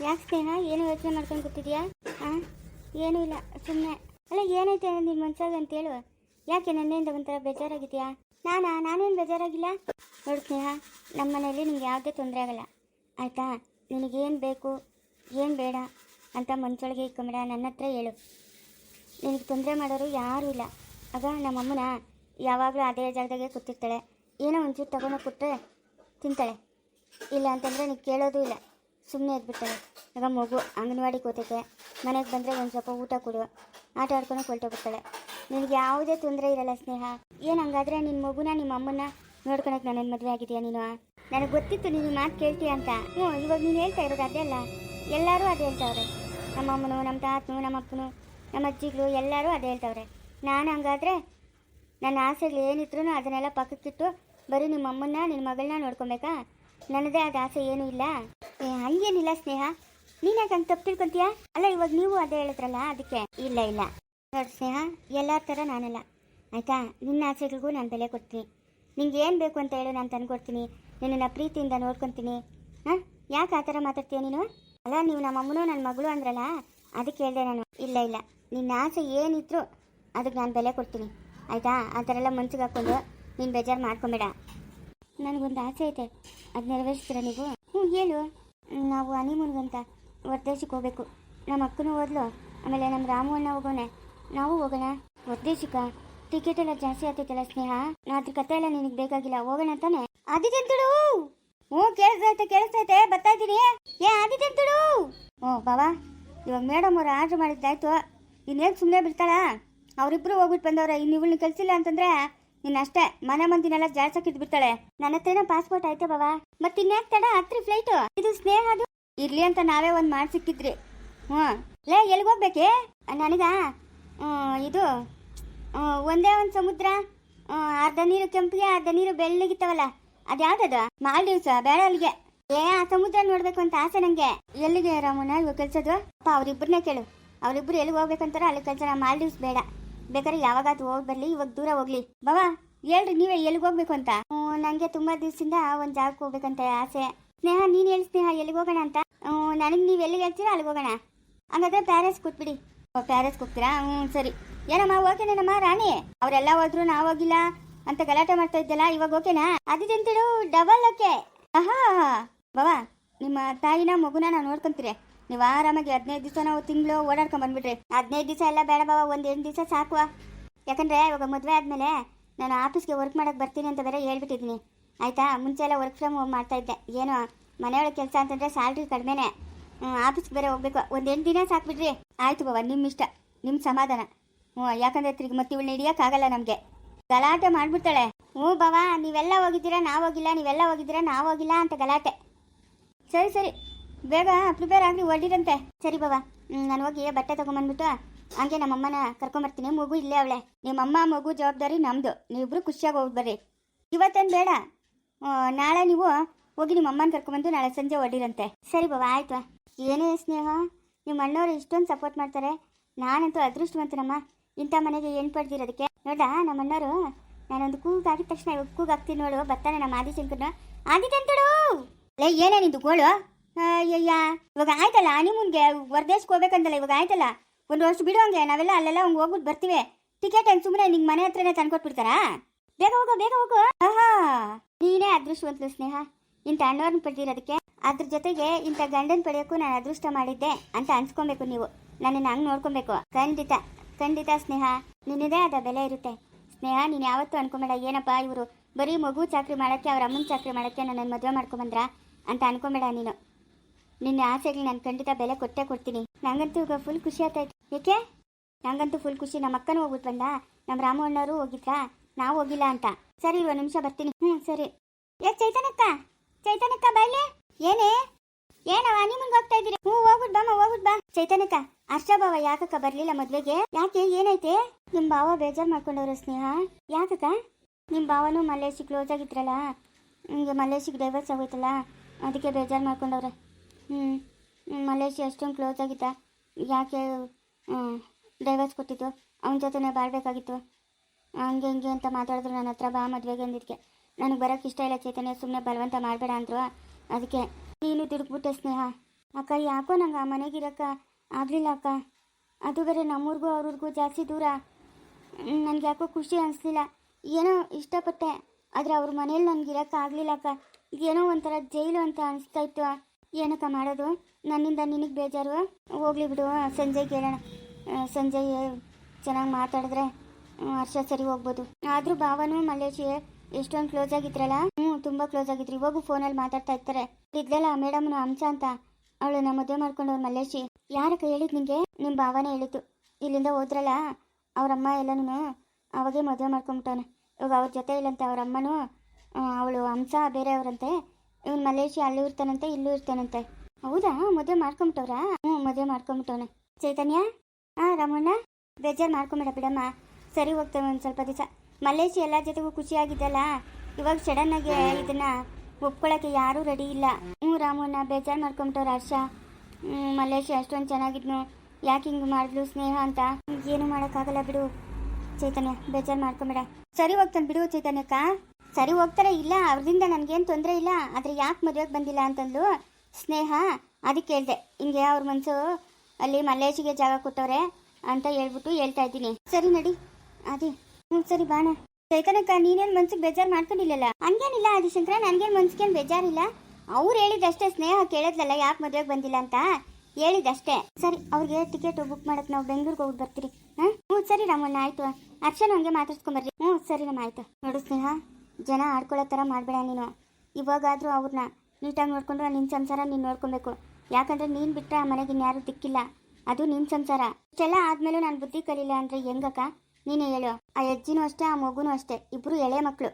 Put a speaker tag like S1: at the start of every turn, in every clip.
S1: ಯಾಕೆ ಸ್ನೇಹ ಏನು ಯೋಚನೆ ಮಾಡ್ಕೊಂಡು ಕೂತಿದ್ಯಾ? ಹಾಂ ಏನೂ ಇಲ್ಲ ಸುಮ್ಮನೆ ಅಲ್ಲ, ಏನೈತೆ ನಿನ್ನ ಮನ್ಸಾಗ ಅಂತ ಹೇಳು. ಯಾಕೆ ನನ್ನಿಂದ ಒಂಥರ ಬೇಜಾರಾಗಿದೆಯಾ? ನಾನಾ? ನಾನೇನು ಬೇಜಾರಾಗಿಲ್ಲ? ನೋಡು ಸ್ನೇಹ ನಮ್ಮ ಮನೆಯಲ್ಲಿ ನಿಮ್ಗೆ ಯಾವುದೇ ತೊಂದರೆ ಆಗಲ್ಲ. ಆಯಿತಾ? ನಿನಗೇನು ಬೇಕು? ಏನು ಬೇಡ? ಅಂತ ಮನ್ಸೊಳಗೆ ಇಟ್ಕೊಂಬೇಡ, ನನ್ನ ಹತ್ರ ಹೇಳು. ನಿನಗೆ ತೊಂದರೆ ಮಾಡೋರು ಯಾರೂ ಇಲ್ಲ. ಆಗ ನಮ್ಮಮ್ಮನ ಯಾವಾಗಲೂ ಅದೇ ಜಾಗದಾಗೆ ಕೂತಿರ್ತಾಳೆ. ಏನೋ ಒಂಚೂರು ತಗೊಂಡು ಕೊಟ್ಟರೆ ತಿಂತಾಳೆ. ಇಲ್ಲ ಅಂತಂದರೆ ನೀನು ಕೇಳೋದು ಇಲ್ಲ. ಸುಮ್ಮನೆ ಇದ್ಬಿಡ್ತಾರೆ ಈಗ ಮಗು ಅಂಗನವಾಡಿಗೆ ಹೋಗ್ತೈತೆ ಮನೆಗೆ ಬಂದರೆ ಒಂದು ಸ್ವಲ್ಪ ಊಟ ಕೊಡು. ಆಟ ಆಡ್ಕೊಂಡು ಹೊರಟೋಗ್ಬಿಡ್ತಾಳೆ. ನಿನಗೆ ಯಾವುದೇ ತೊಂದರೆ ಇರಲ್ಲ ಸ್ನೇಹ. ಏನು ಹಂಗಾದ್ರೆ ನಿನ್ನ ಮಗುನ ನಿಮ್ಮ ಅಮ್ಮನ ನೋಡ್ಕೊಳಕ್ಕೆ ನನ್ನ ಮದುವೆ ಆಗಿದೆಯಾ ನೀನು? ನನಗೆ ಗೊತ್ತಿತ್ತು ನೀನು ಮಾತು ಕೇಳ್ತೀಯ ಅಂತ. ಹ್ಞೂ, ಇವಾಗ ನೀನು ಹೇಳ್ತಾ ಇರೋದು ಅದೇ ಅಲ್ಲ. ಎಲ್ಲರೂ ಅದೇ ಹೇಳ್ತಾವ್ರೆ. ನಮ್ಮ ಅಮ್ಮನು, ನಮ್ಮ ತಾತನು, ನಮ್ಮ ಅಪ್ಪನು, ನಮ್ಮ ಅಜ್ಜಿಗಳು ಎಲ್ಲರೂ ಅದೇ ಹೇಳ್ತಾವ್ರೆ. ನಾನು ಹಂಗಾದ್ರೆ ನನ್ನ ಆಸೆಗಳು ಏನಿದ್ರು ಅದನ್ನೆಲ್ಲ ಪಕ್ಕಕ್ಕಿಟ್ಟು ಬರೀ ನಿಮ್ಮ ಅಮ್ಮನ್ನ ನಿನ್ನ ಮಗಳನ್ನ ನೋಡ್ಕೊಬೇಕಾ? ನನ್ನದೇ ಆದ ಆಸೆ ಏನೂ ಇಲ್ಲ. ಏ, ಹಂಗೇನಿಲ್ಲ ಸ್ನೇಹ. ನೀನು ಯಾಕೆ ಹಂಗೆ ತಪ್ಪು ತಿಳ್ಕೊಂತೀಯಾ? ಅಲ್ಲ, ಇವಾಗ ನೀವು ಅದೇ ಹೇಳಿದ್ರಲ್ಲ, ಅದಕ್ಕೆ. ಇಲ್ಲ ಇಲ್ಲ. ನೋಡಿ ಸ್ನೇಹ ಎಲ್ಲ ಥರ ನಾನಲ್ಲ. ಆಯಿತಾ? ನಿನ್ನ ಆಸೆಗಳಿಗೂ ನಾನು ಬೆಲೆ ಕೊಡ್ತೀನಿ. ನಿಂಗೆ ಏನು ಬೇಕು ಅಂತ ಹೇಳು, ನಾನು ತಂದ್ಕೊಡ್ತೀನಿ. ನಿನ್ನನ್ನು ಪ್ರೀತಿಯಿಂದ ನೋಡ್ಕೊತೀನಿ. ಹಾಂ? ಯಾಕೆ ಆ ಥರ ಮಾತಾಡ್ತೀಯ ನೀನು? ಅಲ್ಲ, ನೀವು ನಮ್ಮ ಅಮ್ಮನೂ ನನ್ನ ಮಗಳು ಅಂದ್ರಲ್ಲ, ಅದಕ್ಕೆ ಹೇಳಿದೆ ನಾನು. ಇಲ್ಲ ಇಲ್ಲ. ನಿನ್ನ ಆಸೆ ಏನಿದ್ರು ಅದಕ್ಕೆ ನಾನು ಬೆಲೆ ಕೊಡ್ತೀನಿ. ಆಯಿತಾ? ಆ ಥರ ಎಲ್ಲ ಮನ್ಸಿಗೆ ಹಾಕ್ಕೊಂಡು ನೀನು ಬೇಜಾರು ಮಾಡ್ಕೊಬೇಡ. ನನಗೊಂದು ಆಸೆ ಐತೆ. ಅದು ನೆರವೇರಿಸ್ತೀರಾ ನೀವು? ಹ್ಞೂ ಹೇಳು. ನಾವು ಹನಿಮೂನ್ಗಂತ ಹೊರದೇಶಕ್ಕೆ ಹೋಗಬೇಕು. ನಮ್ಮ ಅಕ್ಕನೂ ಓದ್ಲು ಆಮೇಲೆ ನಮ್ಮ ರಾಮು ಅಣ್ಣ ಹೋಗೋಣ ನಾವು ಹೋಗೋಣ. ಹೊರದೇಶಕ್ಕ ಟಿಕೆಟ್ ಎಲ್ಲ ಜಾಸ್ತಿ ಆಗ್ತೈತಲ್ಲ ಸ್ನೇಹ? ನಾ ಅದ್ರ ಕತೆ ಎಲ್ಲ ನಿನಗೆ ಬೇಕಾಗಿಲ್ಲ, ಹೋಗೋಣ ತಾನೆ ಆದಿತ್ಯಂತಳು ಹ್ಞೂ ಕೇಳಿಸ್ತೈತೆ ಕೇಳಿಸ್ತೈತೆ ಬರ್ತಾ ಇದ್ದೀನಿ. ಏ ಆದಿತ್ಯಂತಳು ಓ ಬಾವಾ, ಇವಾಗ ಮೇಡಮ್ ಅವ್ರು ಆರ್ಡ್ರ್ ಮಾಡಿದ್ದಾಯ್ತು. ಇನ್ನೇನು ಸುಮ್ಮನೆ ಬಿಡ್ತಾಳ? ಅವರಿಬ್ರು ಹೋಗ್ಬಿಟ್ಟು ಬಂದವ್ರೆ, ಇನ್ನು ಇವಳನ್ನ ಕಳ್ಸಿಲ್ಲ ಅಂತಂದ್ರೆ ಇನ್ನು ಅಷ್ಟೇ ಮನೆ ಮಂದಿನೆಲ್ಲ ಜಾಸ್ತಿ ಬಿಡ್ತಾಳೆ ನನ್ನ ಹತ್ರನ ಪಾಸ್ಪೋರ್ಟ್ ಐತೆ ಬಾವಾ. ಮತ್ತೆ ಇನ್ಯಾಕ್ ತಡ? ಹತ್ರಿ ಫ್ಲೈಟ್ ಇದು ಸ್ನೇಹ ಅದು. ಇರ್ಲಿ ಅಂತ ನಾವೇ ಒಂದು ಮಾಡಿ ಸಿಕ್ಕಿದ್ರಿ. ಹ್ಞೂ. ಲೇ ಎಲ್ಲಿಗೆ ಹೋಗ್ಬೇಕೆ? ನನಗ? ಇದು ಒಂದೇ ಒಂದು ಸಮುದ್ರ. ಅರ್ಧ ನೀರು ಕೆಂಪಿಗೆ, ಅರ್ಧ ನೀರು ಬೆಳ್ಳಗಿತ್ತವಲ್ಲ. ಅದ್ಯಾವ್ದದು? ಮಾಲ್ಡೀವ್ಸ್ ಬೇಡ ಅಲ್ಲಿಗೆ ಏ, ಆ ಸಮುದ್ರ ನೋಡ್ಬೇಕು ಅಂತ ಆಸೆ ನಂಗೆ. ಎಲ್ಲಿಗೆ ರಾಮಣ್ಣ ಇವಾಗ ಕೆಲ್ಸದು ಅಪ್ಪ ಕೇಳು. ಅವರಿಬ್ರು ಎಲ್ಲಿಗೆ ಹೋಗ್ಬೇಕಂತಾರ ಅಲ್ಲಿ ಕೆಲ್ಸ. ಮಾಲ್ಡೀವ್ಸ್ ಬೇಡ. ಬೇಕಾದ್ರೆ ಯಾವಾಗಾದ್ರೂ ಹೋಗಿ ಬರ್ಲಿ, ಇವಾಗ ದೂರ ಹೋಗ್ಲಿ. ಬಾವಾ ಹೇಳ್ರಿ, ನೀವೇ ಎಲ್ಲಿಗೆ ಹೋಗ್ಬೇಕು ಅಂತ? ನನಗೆ ನಂಗೆ ತುಂಬಾ ದಿವಸದಿಂದ ಒಂದ್ ಜಾಗಕ್ಕೆ ಹೋಗ್ಬೇಕಂತ ಆಸೆ. ಸ್ನೇಹ, ನೀನ್ ಹೇಳಿ ಸ್ನೇಹ, ಎಲ್ಲಿಗೆ ಹೋಗೋಣ ಅಂತ? ನನಗೆ ನೀವು ಎಲ್ಲಿಗೆ ಹೇಳ್ತೀರಾ ಅಲ್ಲಿಗೆ ಹೋಗೋಣ. ಹಂಗಾದ್ರೆ ಪ್ಯಾರೇಸ್ ಕೂತ್ಬಿಡಿ. ಪ್ಯಾರೇಸ್ ಹೋಗ್ತೀರಾ ಹ್ಞೂ ಸರಿ. ಏನಮ್ಮ ಓಕೆನೇನಮ್ಮ ರಾಣಿ? ಅವರೆಲ್ಲ ಹೋದ್ರು, ನಾವು ಹೋಗಿಲ್ಲ. ಅಂತ ಗಲಾಟೆ ಮಾಡ್ತಾ ಇದ್ದಲ್ಲ, ಇವಾಗ ಓಕೆನಾ ಅದಿದಂತೇಳು ಡಬಲ್ ಓಕೆ ಆಹಾ ಬಾವಾ ನಿಮ್ಮ ತಾಯಿನ ಮಗುನ ನಾನು ನೋಡ್ಕೊಂತೀರಿ. ನೀವು ಆರಾಮಾಗಿ ಹದಿನೈದು ದಿವಸ ನಾವು ತಿಂಗಳು ಓಡಾಡ್ಕೊಂಡ್ ಬಂದ್ಬಿಟ್ರಿ. ಹದಿನೈದು ದಿವಸ ಎಲ್ಲ ಬೇಡ ಬಾವ, ಒಂದ್ ಎಂಟು ದಿವಸ ಸಾಕು. ಯಾಕಂದ್ರೆ ಇವಾಗ ಮದುವೆ ಆದ್ಮೇಲೆ ನಾನು ಆಫೀಸ್ಗೆ ವರ್ಕ್ ಮಾಡಕ್ ಬರ್ತೀನಿ ಅಂತ ಬೇರೆ ಹೇಳ್ಬಿಟ್ಟಿದ್ದೀನಿ. ಆಯ್ತಾ? ಮುಂಚೆ ಎಲ್ಲ ವರ್ಕ್ ಫ್ರಮ್ ಹೋಮ್ ಮಾಡ್ತಾ ಇದ್ದೆ. ಏನೋ, ಮನೆಯೊಳಗೆ ಕೆಲಸ ಅಂತಂದ್ರೆ ಸ್ಯಾಲ್ರಿ ಕಡಿಮೆನೆ. ಆಫೀಸ್ಗೆ ಬೇರೆ ಹೋಗ್ಬೇಕು. ಒಂದ್ ಎಂಟು ದಿನ ಸಾಕ್ಬಿಡ್ರಿ ಆಯ್ತು ಬಾವ ನಿಮ್ಮ ಇಷ್ಟ ನಿಮ್ಮ ಸಮಾಧಾನ. ಹ್ಞೂ ಯಾಕಂದ್ರೆ ತಿರುಗಿ ಮತ್ತೆ ಇವಳನ್ನ ಹಿಡಿಯೋಕ್ಕಾಗಲ್ಲ ನಮಗೆ. ಗಲಾಟೆ ಮಾಡ್ಬಿಡ್ತಾಳೆ. ಹ್ಞೂ ಬಾವ, ನೀವೆಲ್ಲ ಹೋಗಿದ್ದೀರಾ, ನಾವು ಹೋಗಿಲ್ಲ, ನೀವೆಲ್ಲ ಹೋಗಿದ್ದೀರಾ, ನಾವು ಹೋಗಿಲ್ಲ ಅಂತ ಗಲಾಟೆ. ಸರಿ ಸರಿ. ಬೇಗ ಪ್ರಿಪೇರ್ ಆಗಿ ಹೊರಡಿರಂತೆ ಸರಿ ಬಾಬಾ ನಾನು ಹೋಗಿ ಬಟ್ಟೆ ತಗೊಂಬಂದ್ಬಿಟ್ಟು ಹಂಗೆ ನಮ್ಮಮ್ಮನ ಕರ್ಕೊಂಬರ್ತೀನಿ. ಮಗು ಇಲ್ಲೇ ಅವಳೆ. ನಿಮ್ಮಮ್ಮ ಮಗು ಜವಾಬ್ದಾರಿ ನಮ್ಮದು ನೀವಿಬ್ರು ಖುಷಿಯಾಗಿ ಹೋಗಿ ಬರ್ರಿ. ಇವತ್ತೇನು ಬೇಡ? ನಾಳೆ ನೀವು ಹೋಗಿ ನಿಮ್ಮ ಅಮ್ಮನ ನಾಳೆ ಸಂಜೆ ಒಡ್ಡಿರಂತೆ ಸರಿ ಬಾಬಾ ಆಯ್ತು ಏನೇ ಸ್ನೇಹ ನಿಮ್ಮ ಅಣ್ಣವ್ರು ಇಷ್ಟೊಂದು ಸಪೋರ್ಟ್ ಮಾಡ್ತಾರೆ. ನಾನಂತೂ ಅದೃಷ್ಟವಂತನಮ್ಮ. ಇಂಥ ಮನೆಗೆ ಏನು ಪಡ್ದಿರೋದಕ್ಕೆ. ನೋಡ ನಮ್ಮ ಅಣ್ಣವರು ನಾನೊಂದು ಕೂಗಾಗಿದ ತಕ್ಷಣ ಕೂಗಾಗ್ತೀನಿ ನೋಡು. ಬರ್ತಾನೆ ನಮ್ಮ ಆದಿಶಂಕರ್ನ. ಆದಿತ್ಯಂತಡು ಲೇ, ಏನೇ ನಿಂದು ಗೋಳು? ಅಯ್ಯಯ್ಯ, ಇವಾಗ ಆಯ್ತಲ್ಲ? ಹನಿಮೂನ್ಗೆ ಹೊರದೇಶಕ್ಕೆ ಹೋಗ್ಬೇಕಂತಲ್ಲ ಇವಾಗ ಆಯ್ತಲ್ಲ? ಒಂದು ವರ್ಷ ಬಿಡು ಹಂಗೆ, ನಾವೆಲ್ಲ ಅಲ್ಲೆಲ್ಲ ಹಂಗೆ ಹೋಗ್ಬಿಟ್ಟು ಬರ್ತೀವಿ. ಟಿಕೆಟ್ ಹೆಂಗೆ ಸುಮ್ಮನೆ ನಿಂಗೆ ಮನೆ ಹತ್ರನೇ ತಂದ್ಕೊಟ್ಬಿಡ್ತಾರಾ? ಬೇಗ ಹೋಗೋ, ಬೇಗ ಹೋಗು. ಆಹಾ, ನೀನೇ ಅದೃಷ್ಟವಂತಲು ಸ್ನೇಹ. ಇಂಥ ಅಣ್ಣವ್ರನ್ನ ಪಡೆದಿರೋದಕ್ಕೆ ಅದ್ರ ಜೊತೆಗೆ ಇಂಥ ಗಂಡನ ಪಡೆಯೋಕ್ಕೂ ನಾನು ಅದೃಷ್ಟ ಮಾಡಿದ್ದೆ ಅಂತ ಅನ್ಸ್ಕೊಬೇಕು ನೀವು. ನನ್ನನ್ನು ಹಂಗೆ ನೋಡ್ಕೊಬೇಕು. ಖಂಡಿತ ಖಂಡಿತ ಸ್ನೇಹ. ನಿನ್ನದೇ ಆದ ಬೆಲೆ ಇರುತ್ತೆ. ಸ್ನೇಹ, ನೀನು ಯಾವತ್ತೂ ಅನ್ಕೊಂಬೇಡ. ಏನಪ್ಪ ಇವರು? ಬರೀ ಮಗು ಚಾಕ್ರಿ ಮಾಡೋಕ್ಕೆ, ಅವ್ರ ಅಮ್ಮನ ಚಾಕ್ರಿ ಮಾಡೋಕ್ಕೆ ನನ್ನನ್ನು ಮದುವೆ ಮಾಡ್ಕೊಂಬಂದ್ರ ಅಂತ ಅನ್ಕೊಂಬೇಡ ನೀನು. ನಿನ್ನ ಆಸೆಗೆ ನಾನು ಖಂಡಿತ ಬೆಲೆ ಕೊಟ್ಟೇ ಕೊಡ್ತೀನಿ. ನಂಗಂತೂ ಈಗ ಫುಲ್ ಖುಷಿ ಆತೈತೆ ಏಕೆ? ನಂಗಂತೂ ಫುಲ್ ಖುಷಿ. ನಮ್ಮ ಅಕ್ಕನೂ ಹೋಗ್ಬಿಟ್ಟು ಬಂದ. ನಮ್ಮ ರಾಮಣ್ಣವರು ಹೋಗಿದ್ರಾ? ನಾವು ಹೋಗಿಲ್ಲ ಅಂತ. ಸರಿ ಒಂದು ನಿಮಿಷ ಬರ್ತೀನಿ. ಹ್ಞೂ ಸರಿ. ಏ, ಚೈತನ್ಯಕ್ಕ! ಚೈತನ್ಯಕ್ಕ, ಬೈಲೆ! ಏನೇ? ಏನವ ನಿಮ್ಗೆ ಹೋಗ್ತಾ ಇದ್ದೀರಿ? ಹ್ಞೂ ಹೋಗ್ಬಿಟ್ ಬಾಮ ಹೋಗ್ಬಿಟ್ ಬಾ. ಚೈತನ್ಯಕ್ಕ ಬಾವ ಯಾಕಕ್ಕ ಬರ್ಲಿಲ್ಲ ಮದ್ವೆಗೆ? ಯಾಕೆ? ಏನೈತೆ ನಿಮ್ ಭಾವ ಬೇಜಾರ್ ಮಾಡ್ಕೊಂಡವ್ರ ಸ್ನೇಹ. ಯಾಕಕ್ಕ? ನಿಮ್ಮ ಭಾವನು ಮಲ್ಲೇಶಿ ಕ್ಲೋಸ್ ಆಗಿದ್ರಲ್ಲ? ನಿಮಗೆ ಮಲ್ಲೇಶಿಗೆ ಡೈವರ್ಸ್ ಆಗೋಯ್ತಲ್ಲ? ಅದಕ್ಕೆ ಬೇಜಾರು ಮಾಡ್ಕೊಂಡವ್ರೆ. ಹ್ಞೂ ಮಲ್ಲೇಶಿ ಅಷ್ಟೊಂದು ಕ್ಲೋಸ್ ಆಗಿದ್ದ. ಯಾಕೆ ಡೈವರ್ಸ್ ಕೊಟ್ಟಿದ್ದು? ಅವನ ಜೊತೆನೇ ಬಾಳ್ಬೇಕಾಗಿತ್ತು. ಹಂಗೆ ಹಿಂಗೆ ಅಂತ ಮಾತಾಡಿದ್ರು ನನ್ನ ಹತ್ರ, ಬಾ ಮದುವೆಗೆ ಅಂದಿದ್ದಕ್ಕೆ ನನಗೆ ಬರೋಕ್ಕೆ ಇಷ್ಟ ಇಲ್ಲ ಚೈತನ್ಯ ಸುಮ್ಮನೆ ಬಲವಂತ ಮಾಡಬೇಡ ಅಂದರು. ಅದಕ್ಕೆ ನೀನು ತಿರುಗ್ಬಿಟ್ಟೆ ಸ್ನೇಹ. ಅಕ್ಕ, ಯಾಕೋ ನಂಗೆ ಆ ಮನೆಗಿರಕ್ಕ ಆಗಲಿಲ್ಲ ಅಕ್ಕ. ಅದು ಬೇರೆ ನಮ್ಮೂರಿಗೂ ಅವ್ರಿಗೂ ಜಾಸ್ತಿ ದೂರ. ನನಗೆ ಯಾಕೋ ಖುಷಿ ಅನಿಸ್ಲಿಲ್ಲ. ಏನೋ ಇಷ್ಟಪಟ್ಟೆ, ಆದರೆ ಅವ್ರ ಮನೇಲಿ ನನಗೆ ಇರೋಕ್ಕೆ ಆಗಲಿಲ್ಲ ಅಕ್ಕ. ಏನೋ ಒಂಥರ ಜೈಲು ಅಂತ ಅನಿಸ್ತಾ ಇತ್ತು. ಏನಕ್ಕ ಮಾಡೋದು? ನನ್ನಿಂದ ನಿನಗೆ ಬೇಜಾರು? ಹೋಗ್ಲಿ ಬಿಡು ಸಂಜೆ ಕೇಳೋಣ. ಸಂಜಯ್ ಸಂಜೆ ಚೆನ್ನಾಗಿ ಮಾತಾಡಿದ್ರೆ ಹರ್ಷ ಸರಿ ಹೋಗ್ಬೋದು. ಆದರೂ ಭಾವನು ಮಲ್ಲೇಶಿ ಎಷ್ಟೊಂದು ಕ್ಲೋಸ್ ಆಗಿದ್ರಲ್ಲ? ಹ್ಞೂ ತುಂಬ ಕ್ಲೋಸ್ ಆಗಿದ್ರು. ಇವಾಗೂ ಫೋನಲ್ಲಿ ಮಾತಾಡ್ತಾ ಇರ್ತಾರೆ. ಇದ್ಲಲ್ಲ ಮೇಡಮ್ನು ಅಂಶ ಅಂತ. ಅವಳು ನಮ್ಮ ಮದುವೆ ಮಾಡ್ಕೊಂಡವ್ರು ಮಲ್ಲೇಶಿ. ಯಾರಕ್ಕ ಹೇಳಿದ್ ನಿಮಗೆ ನಿಮ್ಮ ಭಾವನೆ ಹೇಳಿತು ಇಲ್ಲಿಂದ ಹೋದ್ರಲ್ಲ ಅವರಮ್ಮ ಎಲ್ಲನೂ ಅವಾಗೇ ಮದುವೆ ಮಾಡ್ಕೊಂಬಿಟ್ಟವನೆ ಇವಾಗ ಅವ್ರ ಜೊತೆ ಇಲ್ಲಂತೆ ಅವ್ರ ಅಮ್ಮನೂ ಅವಳು ಹಂಸ ಬೇರೆಯವ್ರಂತೆ. ಇವನು ಮಲೇಷಿಯಾ ಅಲ್ಲೂ ಇರ್ತಾನಂತೆ, ಇಲ್ಲೂ ಇರ್ತಾನಂತೆ. ಹೌದಾ? ಮದುವೆ ಮಾಡ್ಕೊಂಬಿಟ್ಟವ್ರಾ? ಹ್ಞೂ, ಮದುವೆ ಮಾಡ್ಕೊಂಬಿಟ್ಟವನೆ. ಚೈತನ್ಯ? ಹಾಂ ರಮಣ್ಣ? ಬೇಜಾರು ಮಾಡ್ಕೊಂಬೇಡ ಬಿಡಮ್ಮ. ಸರಿ ಹೋಗ್ತೇವೆ ಒಂದು ಸ್ವಲ್ಪ ದಿವಸ. ಮಲೇಶಿ ಎಲ್ಲ ಜೊತೆಗೂ ಖುಷಿಯಾಗಿದ್ದಲ್ಲ? ಇವಾಗ ಸಡನ್ನಾಗಿ ಇದನ್ನ ಒಪ್ಕೊಳ್ಳೋಕ್ಕೆ ಯಾರೂ ರೆಡಿ ಇಲ್ಲ. ಹ್ಞೂ, ರಾಮಣ್ಣ, ಬೇಜಾರು ಮಾಡ್ಕೊಂಬಿಟ್ಟವ್ರ ಹರ್ಷ. ಹ್ಞೂ ಮಲೇಶಿ ಅಷ್ಟೊಂದು ಚೆನ್ನಾಗಿದ್ನು. ಯಾಕೆ ಹಿಂಗೆ ಮಾಡಿದ್ಲು ಸ್ನೇಹ ಅಂತ? ಏನು ಮಾಡೋಕ್ಕಾಗಲ್ಲ ಬಿಡು ಚೈತನ್ಯ, ಬೇಜಾರು ಮಾಡ್ಕೊಂಬೇಡ. ಸರಿ ಹೋಗ್ತಾನೆ ಬಿಡು ಚೈತನ್ಯಕ್ಕ. ಸರಿ ಹೋಗ್ತಾರೆ ಇಲ್ಲ, ಅವ್ರದಿಂದ ನನಗೇನು ತೊಂದರೆ ಇಲ್ಲ, ಆದರೆ ಯಾಕೆ ಮದುವೆಗೆ ಬಂದಿಲ್ಲ ಅಂತಂದ್ಲು ಸ್ನೇಹ ಅದಕ್ಕೆ ಹೇಳಿದೆ. ಹಿಂಗೆ ಅವ್ರ ಮನಸ್ಸು ಅಲ್ಲಿ ಮಲ್ಲೇಶಿಗೆ ಜಾಗ ಕೊಟ್ಟವ್ರೆ ಅಂತ ಹೇಳ್ಬಿಟ್ಟು ಹೇಳ್ತಾ ಇದ್ದೀನಿ. ಸರಿ ನಡಿ ಅದೇ ಹ್ಞೂ ಸರಿ ಬಾಣ. ಚೈತನ್ಯಕ್ಕ, ನೀನೇನು ಮನ್ಸಿಗೆ ಬೇಜಾರು ಮಾಡ್ಕೊಂಡಿಲ್ಲಲ್ಲ? ಹಂಗೇನಿಲ್ಲ ಆದಿಶಂಕರ, ನನಗೇನು ಮನ್ಸಿಗೇನು ಬೇಜಾರಿಲ್ಲ. ಅವ್ರು ಹೇಳಿದಷ್ಟೇ ಸ್ನೇಹ ಕೇಳಿದ್ಲಲ್ಲ ಯಾಕೆ ಮದುವೆಗೆ ಬಂದಿಲ್ಲ ಅಂತ? ಹೇಳಿದಷ್ಟೇ. ಸರಿ, ಅವ್ರಿಗೆ ಟಿಕೆಟ್ ಬುಕ್ ಮಾಡಕ್ಕೆ ನಾವು ಬೆಂಗಳೂರಿಗೆ ಹೋಗಿ ಬರ್ತೀರಿ. ಹಾಂ? ಹ್ಞೂ ಸರಿ ರಾಮಣ್ಣ, ಆಯಿತು. ಅರ್ಚನ ಹಂಗೆ ಮಾತಾಡ್ಸ್ಕೊಂಬರ್ರಿ ಹ್ಞೂ ಸರಿ ನಮ್ಮ ಆಯಿತು. ನೋಡು ಸ್ನೇಹ. ಜನ ಆಡ್ಕೊಳ್ಳೋ ಥರ ಮಾಡಬೇಡ ನೀನು. ಇವಾಗಾದರೂ ಅವ್ರನ್ನ ನೀಟಾಗಿ ನೋಡ್ಕೊಂಡು ನಿನ್ನ ಸಂಸಾರ ನೀನು ನೋಡ್ಕೊಬೇಕು. ಯಾಕಂದರೆ ನೀನು ಬಿಟ್ಟರೆ ಆ ಮನೆಗೆ ಇನ್ಯಾರು ದಿಕ್ಕಿಲ್ಲ. ಅದು ನಿನ್ನ ಸಂಸಾರ. ಇಷ್ಟೆಲ್ಲ ಆದಮೇಲೂ ನಾನು ಬುದ್ಧಿ ಕಲಿಲ್ಲ ಅಂದರೆ ಹೆಂಗಕ್ಕ? ನೀನೇ ಹೇಳು. ಆ ಅಜ್ಜಿನೂ ಅಷ್ಟೇ, ಆ ಮಗುನೂ ಅಷ್ಟೇ. ಇಬ್ಬರು ಎಳೆ ಮಕ್ಕಳು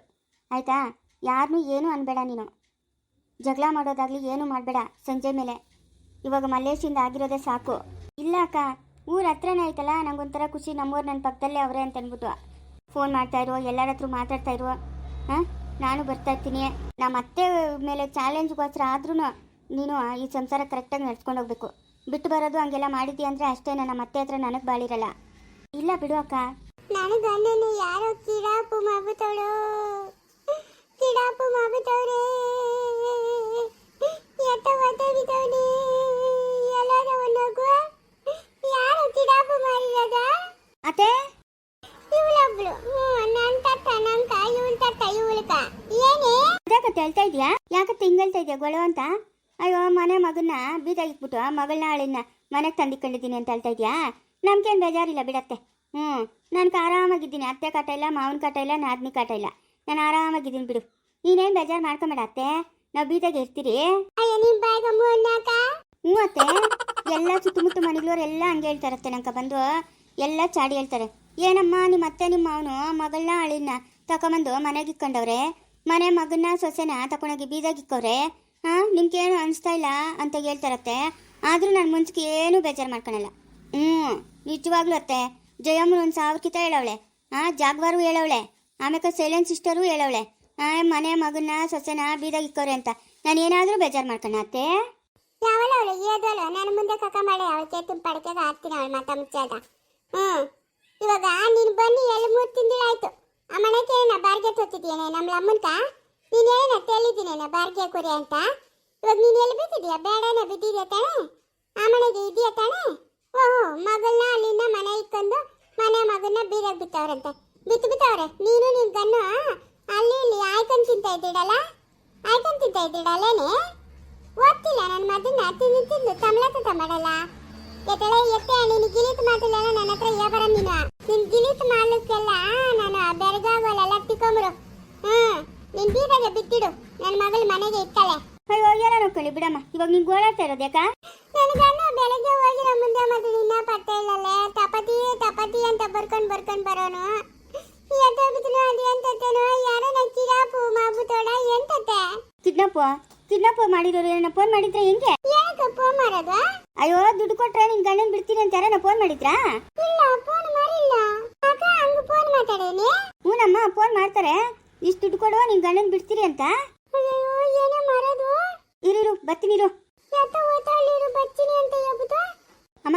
S1: ಆಯಿತಾ? ಯಾರನ್ನೂ ಏನೂ ಅನ್ಬೇಡ ನೀನು. ಜಗಳ ಮಾಡೋದಾಗ್ಲಿ ಏನು ಮಾಡಬೇಡ ಸಂಜೆ ಮೇಲೆ. ಇವಾಗ ಮಲ್ಲೇಶಿಂದ ಆಗಿರೋದೇ ಸಾಕು. ಇಲ್ಲ ಅಕ್ಕ, ಊರ ಹತ್ರನೇ ಆಯ್ತಲ್ಲ ನಂಗೊಂಥರ ಖುಷಿ ನಮ್ಮೂರು ನನ್ನ ಪಕ್ಕದಲ್ಲೇ ಅವರೇ ಅಂತ ಅಂದ್ಬಿಟ್ಟು ಫೋನ್ ಮಾಡ್ತಾ ಎಲ್ಲರ ಹತ್ರ ಮಾತಾಡ್ತಾ ಹಾಂ? ನಾನು ಬರ್ತಾ ಇರ್ತೀನಿ. ನಮ್ಮ ಅತ್ತೆ ಮೇಲೆ ಚಾಲೆಂಜ್ಗೋಸ್ಕರ ಆದ್ರೂ ನೀನು ಈ ಸಂಸಾರ ಕರೆಕ್ಟಾಗಿ ನಡ್ಸ್ಕೊಂಡು ಹೋಗ್ಬೇಕು. ಬಿಟ್ಟು ಬರೋದು ಹಂಗೆಲ್ಲ ಮಾಡಿದ್ದೀಯ ಅಂದರೆ ಅಷ್ಟೇ ನಮ್ಮ ಅತ್ತೆ ಹತ್ರ ನನಗೆ ಬಾಳಿರಲ್ಲ. ಇಲ್ಲ ಬಿಡು ಅಕ್ಕ.
S2: ನಾನು ಯಾರೋ ಕಿಡಾಪು ಮಾಡ್ಬಿಟ್ಟವಳು. ಕಿಡಾಪು ಮಾಡ್ಬಿಟ್ಟವ್ರೆ. ಎತ್ತ ಒತ್ತಬಿಟ್ಟವನೆ ಎಲ್ಲಾರ ಒಂದೋಗು ಯಾರು ಕಿಡಾಪು ಮಾಡಿರೋದ
S1: ಅತ್ತೆ
S2: ಇವಳೊಬ್ಳು ಹ್ಞೂ ನನ್ನ ತಟ್ಟ ನಂಕ ಇವಳ ತಟ್ಟ ಇವಳ್ಕ ಏನೇ
S1: ಅದ್ಯಾಕತ್ತೆ ಇದೆಯಾ? ಇದೀಯಾ ತಿಂಗಳ್ತಾ ಇದೆಯಾ ಗೊಳು ಅಂತ? ಅಯ್ಯೋ ಮನೆ ಮಗನ್ನ ಬೀದಾಗಿಟ್ಬಿಟ್ಟು ಮಗಳನ್ನ ಆಳಿನ ಮನೆಗೆ ತಂದಿಕೊಂಡಿದ್ದೀನಿ ಅಂತ ಹೇಳ್ತಾ ಇದೆಯಾ? ನಮ್ಗೇನು ಬೇಜಾರಿಲ್ಲ ಬಿಡತ್ತೆ ಹ್ಞೂ ನನ್ಗೆ ಆರಾಮಾಗಿದ್ದೀನಿ. ಅತ್ತೆ ಕಾಟ ಇಲ್ಲ ಮಾವನ ಕಾಟ ಇಲ್ಲ ನಾದ್ನಿ ಕಾಟ ಇಲ್ಲ. ನಾನು ಆರಾಮಾಗಿದ್ದೀನಿ ಬಿಡು. ನೀನೇನು ಬೇಜಾರು ಮಾಡ್ಕೊಂಬೇಡ ಅತ್ತೆ? ನಾವು ಬೀದಾಗ ಇರ್ತೀರಿ? ಹ್ಞೂ ಅತ್ತೆ. ಎಲ್ಲ ಸುತ್ತಮುತ್ತ ಮನೆಗಳವ್ರು ಎಲ್ಲ ಹಂಗೆ ಹೇಳ್ತಾರತ್ತೆ ನಂಗೆ ಬಂದು ಎಲ್ಲ ಚಾಡಿ ಹೇಳ್ತಾರೆ. ಏನಮ್ಮ ನಿಮ್ಮ ಅತ್ತೆ ನಿಮ್ಮ ಮಾವನು ಮಗಳನ್ನ ಅಳಿನ ತಗೊಂಬಂದು ಮನೆಗೆ ಇಕ್ಕೊಂಡವ್ರೆ ಮನೆ ಮಗನ ಸೊಸೆನ ತಕೊಂಡೋಗಿ ಬೀದಾಗಿಕ್ಕವ್ರೆ ಹಾಂ ನಿಮ್ಗೇನು ಅನಿಸ್ತಾ ಇಲ್ಲ ಅಂತ ಹೇಳ್ತಾರತ್ತೆ. ಆದರೂ ನಾನು ಮುಂಚೆಗೆ ಏನೂ ಬೇಜಾರು ಮಾಡ್ಕೊಳಲ್ಲ. ಹ್ಞೂ ನಿಜವಾಗ್ಲೂ ಅತ್ತೆ. ಜಯಮ್ಮನ ಒಂದು ಸಾವಿರ ಕಿತ ಹೇಳವಳೆ. ಹಾಂ ಜಾಗ್ವಾರು ಹೇಳವಳೆ. ಆಮೇಲೆ ಸೈಲೆಂಟ್ ಸಿಸ್ಟರು ಹೇಳವಳೆ. ಹಾಂ ಮನೆ ಮಗನ ಸೊಸೆನ ಬೀದಾಗಿಕ್ಕವ್ರೆ ಅಂತ. ನಾನು ಏನಾದರೂ ಬೇಜಾರು ಮಾಡ್ಕೊಳ ಅತ್ತೆ?
S2: ಯಾವಳ ಅವಳು? ನನ್ನ ಮುಂದೆ ಕಕ್ಕ ಮಾಡಿ ಅವಳು ಕೇತು ಪಡಕೆಗೆ ಹಾಕ್ತೀನಿ ಅವಳು ಮುಚ್ಚಾದ ಹ್ಮ್. ಇವಾಗ ನೀನು ಬನ್ನಿ, ಎಲ್ಲಿ ಮೂರು ತಿಂಗಳಾಯ್ತು ಆ ಮನೆಗೆ ನಾ ಬಾರ್ಗೆ ತೊತ್ತಿದ್ದೀಯನೆ ನಮ್ಮ ಅಮ್ಮನ್ಕ ನೀನು ಏನ ಹೇಳಿದ್ದೀನೇನ ಬಾರ್ಗೆ ಕುರಿ ಅಂತ. ಇವಾಗ ನೀನು ಎಲ್ಲಿ ಬಿದ್ದಿದ್ಯಾ? ಬೇಡನ ಬಿದ್ದಿದ್ಯಾ ತಾನೆ? ಆ ಮನೆಗೆ ಇದೆಯಾ ತಾನೆ? ಓಹೋ ಮಗಳನ್ನ ಅಲ್ಲಿಂದ ಮನೆ ಇಕ್ಕೊಂಡು ಮನೆ ಮಗನ್ನ ಬೀರಾಗ ಬಿತ್ತವ್ರಂತೆ ಬಿತ್ತು ಬಿತ್ತವ್ರೆ, ನೀನು ನಿನ್ ಗನ್ನು ಅಲ್ಲಿ ಇಲ್ಲಿ ಆಯ್ಕೊಂಡು ತಿಂತ ಇದ್ದೀಡಲ್ಲ? ಆಯ್ಕೊಂಡು ತಿಂತ ಇದ್ದೀಡಲ್ಲೇನೆ? ಓದ್ತಿಲ್ಲ ನನ್ನ ಮದನ್ನ ತಿಂದು ತಿಂದು ತಮಲತ ಮಾಡಲ್ಲ? ಎತ್ತಳೆ ಎತ್ತೆ ನೀನು ಗಿಲಿತ್ ಮಾತಿಲ್ಲ ನನ್ನ ಹತ್ರ ಬರ ನೀನು. ನಿನ್ ಗಿಲಿತ್ ಮಾಡ್ಲಿಕ್ಕೆಲ್ಲ ನಾನು ಬೆರಗಾಗೋಲೆಲ್ಲ ತಿಕ್ಕೊಂಬ್ರು ಹ್ಮ್ ನಿನ್ ಬೀದಗೆ ಬಿಟ್ಟಿಡು. ನನ್ನ ಮಗಳು ಮನೆಗೆ ಇತ್ತಾಳೆ
S1: ಅಯ್ಯೋ ಏನೋ ನೋಡ್ಕೊಳ್ಳಿ ಬಿಡಮ್ಮ. ಇವಾಗ ನೀನು ಗೋಳಾಡ್ತಾ ಇರೋದು ಯಾಕ?
S2: ನನಗನ್ನ ಬೆಳಗ್ಗೆ ಹೋಗಿರೋ ಮುಂದೆ ಮತ್ತೆ ನಿನ್ನ ಪತ್ತೆ ಇಲ್ಲಲ್ಲೇ. ತಪತಿ ತಪತಿ ಅಂತ ಬರ್ಕೊಂಡು ಬರ್ಕೊಂಡು ಬರೋನು. ಎದ್ದೋಗಿದ್ನು ಅದು ಎಂತತ್ತೇನೋ ಯಾರೋ ನಾ ಕಿರಾಪು ಮಾಡ್ಬಿಟ್ಟೋಡ ಎಂತತ್ತೆ
S1: ಕಿಡ್ನಾಪ್ ಕಿಡ್ನಾಪ್ ಮಾಡಿರೋರು ಏನನ್ನ ಫೋನ್ ಮಾಡಿದ್ರೆ ಹೆಂಗೆ?
S2: ಯಾಕೆ ಫೋನ್ ಮಾಡೋದು?
S1: ಅಯ್ಯೋ ದುಡ್ಡು ಕೊಟ್ರೆ ನಿನ್ ಗಂಡನ್ ಬಿಡ್ತೀನಿ ಅಂತ ಯಾರನ್ನ ಫೋನ್ ಮಾಡಿದ್ರಾ?
S2: ಇಲ್ಲ ಫೋನ್ ಮಾಡಿಲ್ಲ. ಅಕ್ಕ ಹಂಗ ಫೋನ್ ಮಾತಾಡೇನಿ?
S1: ಹ್ಞೂನಮ್ಮ ಫೋನ್ ಮಾಡ್ತಾರೆ. ಇಷ್ಟು ದುಡ್ಡು ಕೊಡು ನಿನ್ ಗಂಡನ್ ಬಿಡ್ತೀರಿ ಅಂತ?
S2: ಅಯ್ಯೋ ಏನೇ ಮಾಡೋದು?
S1: ಇರು ಬರ್ತೀನಿ ಇರು.
S2: ಎತ್ತ ಓತಾಳಿರು ಬಚ್ಚಿನಿ ಅಂತ ಹೇಳ್ಬಿಟ್ಟು?
S1: ಅಮ್ಮ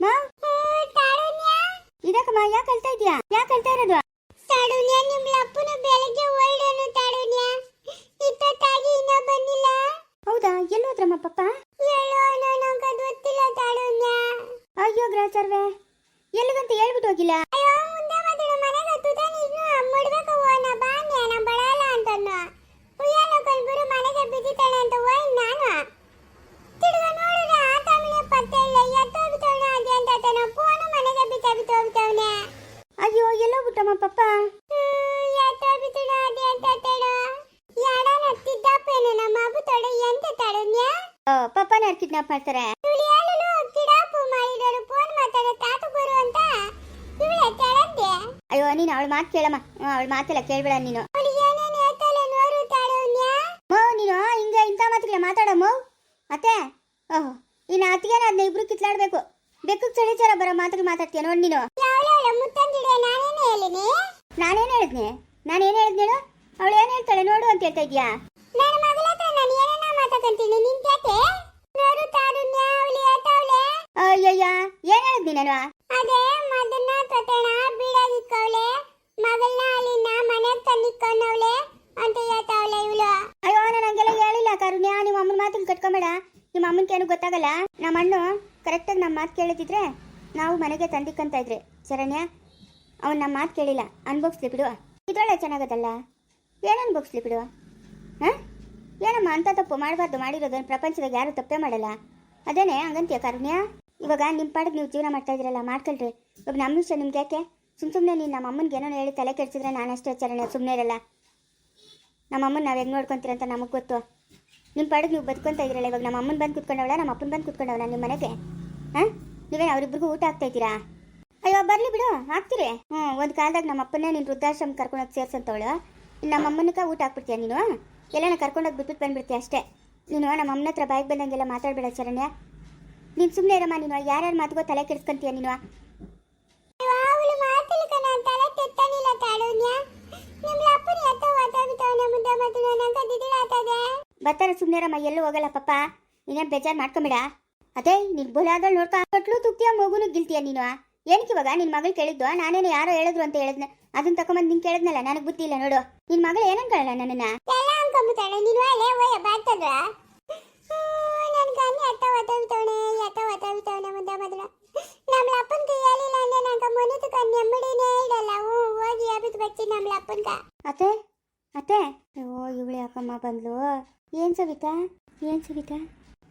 S1: ಮಾ
S2: ತಾಡುನ್ಯ
S1: ಇದಕ್ಕಮ್ಮ ಯಾಕೆ ಹೇಳ್ತಾ ಇದೀಯಾ ಯಾಕೆ ಹೇಳ್ತಾ ಇರೋದು?
S2: ತಾಡುನ್ಯ ನಿಮ್ ಅಪ್ಪನ ಬೆಳಗ್ಗೆ ಹೊರಡನು ತಾಡುನ್ಯ ಇಪ್ಪತ್ತಾಗಿ ಇನ್ನ ಬಂದಿಲ್ಲ.
S1: ಹೌದಾ? ಎಲ್ಲೋದ್ರಮ್ಮ ಪಪ್ಪ?
S2: ಹೇಳೋಣ
S1: ಅಯ್ಯೋ ಗ್ರಾಚಾರ್ವೆ ಎಲ್ಲಿಗಂತ ಹೇಳ್ಬಿಟ್ಟು ಹೋಗಿಲ್ಲ
S2: ಅಯ್ಯೋ ಮುಂದೆ ಮಾತಾಡು ಮನೆಗೆ ಹತ್ತುದ ನೀನು ಮುಡ್ಬೇಕು ನಾ ಬಾನ್ಯ ನಾ ಬಡಲ್ಲ ಅಂತನ್ನು ಉಯ್ಯಾಲ ಕೊಲ್ಬುರು ಮನೆಗೆ ಬಿದ್ದಿದ್ದಾಳೆ ಅಂತ ಹೋಯ್ ನಾನು ತಿರ್ಗ ನೋಡಿದ್ರೆ ಆ ತಮಿಳ ಪತ್ತೆ ಇಲ್ಲ ಎತ್ತೋಗ್ಬಿಟ್ಟವನ ಅದೇ ಅಂತ ತನ್ನ ಫೋನು ಮನೆಗೆ ಬಿತ್ತ ಬಿತ್ತೋಗ್ಬಿಟ್ಟವನೆ
S1: ಅಯ್ಯೋ ಎಲ್ಲೋ ಬಿಟ್ಟಮ್ಮ ಪಪ್ಪ
S2: ಎತ್ತೋಗ್ಬಿಟ್ಟಣ ಅದೇ ಅಂತ ತೇಳ ಯಾಡನ ತಿದ್ದಪ್ಪೇನು ನಮ್ಮ ಅಬ್ಬು ತೊಡೆ ಎಂತ ತಡನ್ಯಾ
S1: ಓ, ಪಪ್ಪನ ಕಿಡ್ನಾಪ್ ಮಾಡ್ತಾರೆ
S2: ತುಳಿಯಾಲಲು ಕಿಡಾಪು ಮಾಡಿದರು ಫೋನ್ ಮಾತಾಡ ತಾತ ಗುರು ಅಂತ ಇವಳೆ ತೆಳದ್ದೆ
S1: ಅಯ್ಯೋ ನೀನು ಅವಳ ಮಾತು ಕೇಳಮ್ಮ. ಅವಳ ಮಾತೆಲ್ಲ ಕೇಳ್ಬೇಡ ನೀನು. ಮೋ ನೀನು ಹಿಂಗೆ ಇಂಥ ಮಾತುಗಳ ಮಾತಾಡಮ್ಮ ಅತ್ತೆ ಓಹೋ ಇನ್ನು ಅತ್ತಿಗೆನ ಅದನ್ನ ಇಬ್ರು ಕಿತ್ಲಾಡ್ಬೇಕು. ಬೆಕ್ಕಕ್ಕೆ ಚಳಿಚಾರ ಬರೋ ಮಾತುಗಳು ಮಾತಾಡ್ತೀಯ ನೋಡಿ ನೀನು.
S2: ನಾನೇನು ಹೇಳಿನಿ?
S1: ನಾನೇನು ಹೇಳಿದ್ನಿ? ನಾನೇನು ಹೇಳಿದ್ನೆ ಹೇಳು? ಅವಳು ಏನು ಹೇಳ್ತಾಳೆ ನೋಡು ಅಂತ ಹೇಳ್ತಾ ಇದೀಯಾ ಅಯ್ಯಯ್ಯ ಏನು ಹೇಳಿದ್ನಿ ನಾನು?
S2: ಅದೇ ಮದನ ತೊಟ್ಟಣ ಬೀಡಾಗಿಕ್ಕವಳೆ ಮಗಳನ್ನ ಅಲ್ಲಿನ ಮನೆಗೆ ತಂದಿಕ್ಕವನವಳೆ ಅಂತ ಹೇಳ್ತಾವಳೆ ಇವಳು.
S1: ಅಯ್ಯೋ ನನಗೆಲ್ಲ ಹೇಳಿಲ್ಲ ಕರುಣ್ಯ, ನಿಮ್ಮ ಅಮ್ಮನ ಮಾತು ಕಟ್ಕೊಂಬೇಡ. ನಿಮ್ಮ ಅಮ್ಮನಿಗೆ ಏನು ಗೊತ್ತಾಗಲ್ಲ. ನಮ್ಮ ಅಣ್ಣು ಕರೆಕ್ಟಾಗಿ ನಮ್ಮ ಮಾತು ಕೇಳಿದಿದ್ರೆ ನಾವು ಮನೆಗೆ ತಂದಿಕ್ಕಂತ ಇದ್ರೆ. ಶರಣ್ಯ, ಅವನು ನಮ್ಮ ಮಾತು ಕೇಳಿಲ್ಲ. ಅನ್ಭೋಗಿಸ್ಲಿ ಬಿಡು ಇದೊಳ್ಳೆ ಚೆನ್ನಾಗದಲ್ಲ. ಏನು ಅನ್ಭವಿಸ್ಲಿ ಬಿಡು ಹಾಂ? ಏನಮ್ಮ, ಅಂಥ ತಪ್ಪು ಮಾಡಬಾರ್ದು. ಮಾಡಿರೋದನ್ನು ಪ್ರಪಂಚದಾಗ ಯಾರು ತಪ್ಪೇ ಮಾಡಲ್ಲ. ಅದೇನೇ ಹಂಗಂತೀಯ ಕಾರುಣ್ಯ? ಇವಾಗ ನಿಮ್ಮ ಪಾಡಿಗೆ ನೀವು ಜೀವನ ಮಾಡ್ತಾ ಇದ್ದೀರಲ್ಲ, ಮಾಡ್ಕೊಳ್ರಿ. ಇವಾಗ ನಮ್ಮ ವಿಷಯ ನಿಮ್ಗೆ ಯಾಕೆ? ಸುಮ್ಮ ಸುಮ್ಮನೆ ನೀನು ನಮ್ಮ ಅಮ್ಮನಿಗೆ ಏನೋ ಹೇಳಿ ತಲೆ ಕೆಡಿಸಿದ್ರೆ ನಾನು ಅಷ್ಟೇ ಚರಣ್ಯ ಸುಮ್ಮನೆ ಇರಲ್ಲ. ನಮ್ಮ ಅಮ್ಮನ ನಾವು ಹೆಂಗೆ ನೋಡ್ಕೊತೀರ ಅಂತ ನಮಗೆ ಗೊತ್ತು. ನಿಮ್ಮ ಪಾಡಿಗೆ ನೀವು ಬದುಕೊಂತ ಇದ್ರಲ್ಲ ಇವಾಗ ನಮ್ಮ ಅಮ್ಮನ ಬಂದು ಕುತ್ಕೊಂಡವಳ ನಮ್ಮ ಅಪ್ಪನ ಬಂದು ಕುತ್ಕೊಂಡವಳ ನಿಮ್ಮ ಮನೆಗೆ? ಹಾಂ? ನೀವೇನು ಅವರಿಬ್ಬರಿಗೂ ಊಟ ಆಗ್ತಾ ಇದ್ದೀರಾ? ಅಯ್ಯೋ, ಬರಲಿ ಬಿಡು, ಹಾಕ್ತೀರಿ. ಹ್ಞೂ ಒಂದು ಕಾಲದಾಗ ನಮ್ಮ ಅಪ್ಪನೇ ನೀನು ವೃದ್ಧಾಶ್ರಮ ಕರ್ಕೊಂಡೋಗಿ ಸೇರ್ಸಂತವಳು. ನಮ್ಮ ಅಮ್ಮನಕ ಊಟ ಹಾಕ್ಬಿಡ್ತೀಯ ನೀನು? ಎಲ್ಲನ ಕರ್ಕೊಂಡೋಗಿ ಬಿಟ್ಬಿಟ್ಟು ಬಂದ್ಬಿಡ್ತೀಯ ಅಷ್ಟೇ. ನೀನು ನಮ್ಮ ಅಮ್ಮನ ಹತ್ರ ಬಾಯಿಗೆ ಬಂದಂಗೆಲ್ಲ ಮಾತಾಡಬೇಡ ಶರಣ್ಯ. ನೀನು ಸುಮ್ಮನೆ ಇರಮ್ಮ ನೀನು ಯಾರ್ಯಾರ ಮಾತುಗೋ ತಲೆ ಕೆಡಿಸ್ಕೊಂತೀಯ ನೀನು? ಬರ್ತಾರ ಸುಮ್ಮನೆ ರಮ್ಮ ಎಲ್ಲೂ ಹೋಗಲ್ಲ ಪಪ್ಪ ನೀನೇನು ಬೇಜಾರ್ ಮಾಡ್ಕೊಂಬಿಡ. ಅದೇ ನಿನ್ ಬೋಲಾದ್ರಲ್ಲಿ ನೋಡ್ಕೊಟ್ಲು ತುಕ್ತಿಯ ಮಗುನು ಗಿಲ್ತೀಯ ನೀನು? ಏನಕ್ಕೆ ಇವಾಗ? ನಿನ್ ಮಗಳು ಕೇಳಿದ್ದು ನಾನೇನು ಯಾರೋ ಹೇಳಿದ್ರು ಅಂತ ಹೇಳಿದ್ನ ಅದನ್ನ ತಕೊಂಬಂದ್ ನಿನ್ ಕೇಳಿದ್ನಲ್ಲ ನನಗೆ ಬುದ್ಧಿ ಇಲ್ಲ ನೋಡು. ನಿನ್ ಮಗಳು ಏನಂಕಲ್ಲ ನನ್ನನ್ನ?
S2: ಎಲ್ಲ ಅನ್ಕೊಂಬಿಟ್ಟಾಳೆ ನೀನು ಅಲ್ಲೇ ಓಯ ಬಾರ್ತದ ನನ್ನ ಕಣ್ಣು ಎತ್ತ ಒತ್ತಬಿಟ್ಟವನೆ ಎತ್ತ ಒತ್ತಬಿಟ್ಟವನೆ ಮುಂದೆ ಮೊದಲು ನಮ್ಮ ಅಪ್ಪನ ಕೈಯಲ್ಲಿಲ್ಲ ಅಂದ್ರೆ ನಂಗೆ ಮೊನತ ಕಣ್ಣು ನೆಮ್ಮಡಿನೇ ಇಡಲ್ಲ. ಹ್ಞೂ, ಹೋಗಿ ಹೇಳ್ಬಿಟ್ಟು ಬಚ್ಚಿ ನಮ್ಮ ಅಪ್ಪನ್ಕ
S1: ಅತ್ತೆ ಅತ್ತೆ. ಓ ಇವಳು ಯಾಕಮ್ಮ ಬಂದ್ಲು. ಏನು ಸವಿತಾ? ಏನು ಸವಿತಾ?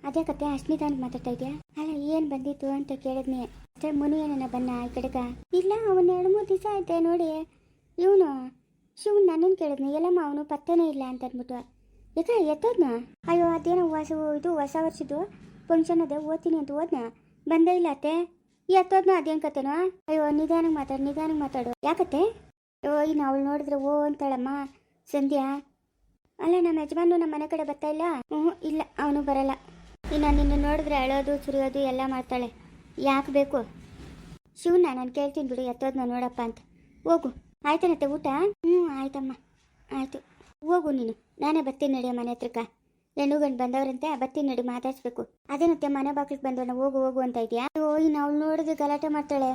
S1: ಅದೇ ಕತೆ ಅಶ್ನಿತಾನಿಗೆ ಮಾತಾಡ್ತಾ ಇದೆಯಾ? ಅಲ್ಲ, ಏನು ಬಂದಿತ್ತು ಅಂತ ಕೇಳಿದ್ನಿ. ಅಷ್ಟೇ ಮುನು ಏನನ್ನ ಬನ್ನ ಈ ಕಡೆಗ. ಇಲ್ಲ, ಅವನು ಎರಡು ಮೂರು ದಿವಸ ಆಯ್ತೆ ನೋಡಿ. ಇವನು, ಶಿವನ್ ನನ್ನನ್ನು ಕೇಳಿದ್ನಿ. ಎಲ್ಲಮ್ಮ, ಅವನು ಪತ್ತೆನೇ ಇಲ್ಲ ಅಂತ ಅಂದ್ಬಿಟ್ಟು ಯಾಕ ಎತ್ತೋದ್ನ ಅಯ್ಯೋ, ಅದೇನೋ ಹೊಸ ಇದು ಹೊಸ ವರ್ಷದ್ದು ಫಂಕ್ಷನ್ ಅದೇ, ಓದ್ತೀನಿ ಅಂತ ಓದ್ನ? ಬಂದೇ ಇಲ್ಲ ಅತ್ತೆ. ಎತ್ತೋದ್ನ ಅದೇನು ಕತೆನೋ? ಅಯ್ಯೋ ನಿಧಾನಕ್ಕೆ ಮಾತಾಡು ನಿಧಾನಕ್ಕೆ ಮಾತಾಡು. ಯಾಕತ್ತೆ? ಓ ಇನ್ನು ಅವಳು ನೋಡಿದ್ರೆ ಓ ಅಂತಾಳಮ್ಮ. ಸಂಧ್ಯಾ? ಅಲ್ಲ, ನಮ್ಮ ಯಜಮಾನು ನಮ್ಮ ಮನೆ ಕಡೆ ಬರ್ತಾ ಇಲ್ಲ? ಹ್ಞೂ, ಇಲ್ಲ, ಅವನು ಬರಲ್ಲ. ಇನ್ನು ನಿನ್ನ ನೋಡಿದ್ರೆ ಅಳೋದು, ಸುರಿಯೋದು ಎಲ್ಲ ಮಾಡ್ತಾಳೆ. ಯಾಕೆ ಬೇಕು? ಶಿವನ ನಾನು ಕೇಳ್ತೀನಿ ಬಿಡು ಎತ್ತೋದ್ನ ನೋಡಪ್ಪ ಅಂತ. ಹೋಗು. ಆಯ್ತಾನತ್ತೆ ಊಟ? ಹ್ಞೂ, ಆಯ್ತಮ್ಮ. ಆಯಿತು. ಹೋಗು ನೀನು. ನಾನೇ ಬತ್ತಿ ನಡಿಯ ಮನೆ ಹತ್ರಕ್ಕ. ಗಂಡು ಬಂದವರಂತೆ ಬತ್ತಿ ನಡಿ ಮಾತಾಡ್ಸ್ಬೇಕು. ಅದೇನತ್ತೆ ಮನೆ ಬಾಗಿಲಿಗೆ ಬಂದವನ ಹೋಗು ಹೋಗು ಅಂತ ಇದೆಯಾ? ಓ ಇನ್ನು ಅವಳು ನೋಡಿದ್ರೆ ಗಲಾಟೆ ಮಾಡ್ತಾಳೆ.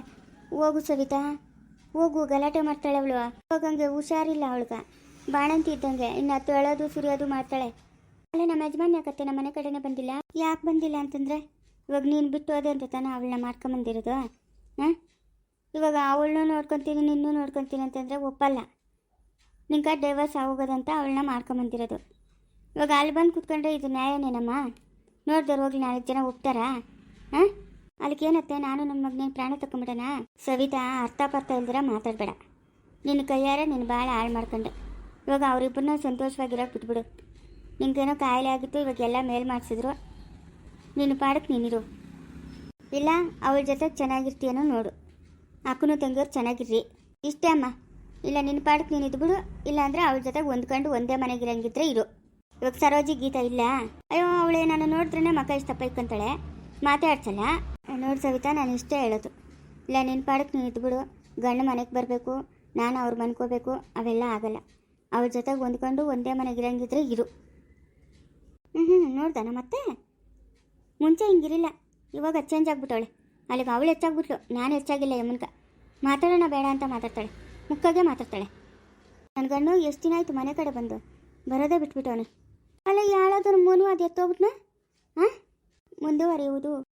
S1: ಹೋಗು ಸವಿತಾ. ಹೋಗು, ಗಲಾಟೆ ಮಾಡ್ತಾಳೆ ಅವಳು. ಹೋಗಂಗೆ ಹುಷಾರಿಲ್ಲ ಅವಳ್ಗ. ಬಾಣಂತಿ ಇದ್ದಂಗೆ. ಇನ್ನು ಹತ್ತು ಸುರಿಯೋದು ಮಾಡ್ತಾಳೆ. ಅಲ್ಲ, ನಮ್ಮ ಯಜಮಾನ್ ಯಾಕತ್ತೆ? ನಮ್ಮ ಮನೆ ಕಡೆನೇ ಬಂದಿಲ್ಲ? ಯಾಕೆ ಬಂದಿಲ್ಲ ಅಂತಂದ್ರೆ, ಇವಾಗ ನೀನು ಬಿಟ್ಟು ಹೋದೆ ಅಂತ ತಾನೇ ಅವಳನ್ನ ಮಾಡ್ಕೊಂಬಂದಿರೋದು. ಹಾಂ? ಇವಾಗ ಅವಳನ್ನೂ ನೋಡ್ಕೊತೀನಿ, ನಿನ್ನೂ ನೋಡ್ಕೊತೀನಿ ಅಂತಂದರೆ ಒಪ್ಪಲ್ಲ. ನಿಂಗೆ ಡೈವರ್ಸ್ ಆಗೋಗೋದಂತ ಅವಳನ್ನ ಮಾಡ್ಕೊಂಬಂದಿರೋದು ಇವಾಗ ಅಲ್ಲಿ ಬಂದು ಕುತ್ಕೊಂಡ್ರೆ ಇದು ನ್ಯಾಯನೇನಮ್ಮ ನೋಡ್ದವ್ರು ಹೋಗ್ಲಿ ನಾಲ್ಕು ಜನ ಒಪ್ತಾರಾ? ಹಾಂ ಏನತ್ತೆ? ನಾನು ನಮ್ಮ ಮಗನೇನು ಪ್ರಾಣ ತಗೊಂಬಿಡೋಣ ಸವಿತಾ ಅರ್ಥ ಪರ್ಥ ಇಲ್ದಿರ ಮಾತಾಡಬೇಡ. ನಿನ್ನ ಕೈಯಾರೆ ನೀನು ಭಾಳ ಹಾಳು ಮಾಡ್ಕೊಂಡೆ. ಇವಾಗ ಅವರಿಬ್ಬರನ್ನ ಸಂತೋಷವಾಗಿರೋಕೆ ಬಿಟ್ಬಿಡು. ನಿನಗೇನೋ ಕಾಯಿಲೆ ಆಗಿತ್ತು, ಇವಾಗ ಎಲ್ಲ ಮೇಲ್ ಮಾಡಿಸಿದ್ರು. ನೀನು ಪಾಡಕ್ಕೆ ನೀನಿರು. ಇಲ್ಲ, ಅವಳ ಜೊತೆ ಚೆನ್ನಾಗಿರ್ತೀಯನೋ ನೋಡು. ಅಕ್ಕನೂ ತಂಗಿಯವ್ರು ಚೆನ್ನಾಗಿರ್ರಿ. ಇಷ್ಟೇ ಅಮ್ಮ. ಇಲ್ಲ ನಿನ್ನ ಪಾಡಕ್ಕೆ ನೀನು ಇದ್ಬಿಡು. ಇಲ್ಲ ಅಂದ್ರೆ ಅವಳ ಜೊತೆಗೆ ಹೊಂದ್ಕೊಂಡು ಒಂದೇ ಮನೆಗಿರಂಗಿದ್ರೆ ಇರು. ಇವಾಗ ಸರೋಜಿ ಗೀತಾ ಇಲ್ಲ. ಅಯ್ಯೋ, ಅವಳೇ ನಾನು ನೋಡಿದ್ರೆ ಮಕ್ಕ ಇಷ್ಟ ಇಕ್ಕಂತಾಳೆ ಮಾತಾಡ್ಸಲ್ಲ? ನೋಡಿ ಸವಿತಾ, ನಾನು ಇಷ್ಟೇ ಹೇಳೋದು. ಇಲ್ಲ ನಿನ್ನ ಪಾಡಕ್ಕೆ ನೀನು ಇದ್ಬಿಡು. ಗಂಡು ಮನೆಗೆ ಬರಬೇಕು. ನಾನು ಅವ್ರು ಮನ್ಕೋಬೇಕು. ಅವೆಲ್ಲ ಆಗಲ್ಲ. ಅವ್ರ ಜೊತೆಗೆ ಹೊಂದ್ಕೊಂಡು ಒಂದೇ ಮನೆಗೆ ಇರಂಗಿದ್ರೆ ಇರು. ಹ್ಞೂ ಹ್ಞೂ ನೋಡ್ದಾನ ಮತ್ತೆ? ಮುಂಚೆ ಹಿಂಗಿರಿಲ್ಲ ಇವಾಗ ಚೇಂಜ್ ಆಗ್ಬಿಟ್ಟವಳೆ. ಅಲ್ಲಿಗೆ ಅವಳು ಹೆಚ್ಚಾಗ್ಬಿಟ್ಲು. ನಾನು ಹೆಚ್ಚಾಗಿಲ್ಲ ಯಮನ್ಕ. ಮಾತಾಡೋಣ ಬೇಡ ಅಂತ ಮಾತಾಡ್ತಾಳೆ. ಮುಕ್ಕಾಗೆ ಮಾತಾಡ್ತಾಳೆ. ನನ್ನ ಗಂಡು ಎಷ್ಟು ದಿನ ಆಯಿತು ಮನೆ ಕಡೆ ಬಂದು? ಬರೋದೇ ಬಿಟ್ಬಿಟ್ಟವನು. ಅಲ್ಲ, ಯಾಳಾದ್ರೂ ಮೂನು ಅದು ಎತ್ತೋಗ್ಬಿಟ್ನ? ಹಾಂ ಮುಂದುವರಿಯುವುದು.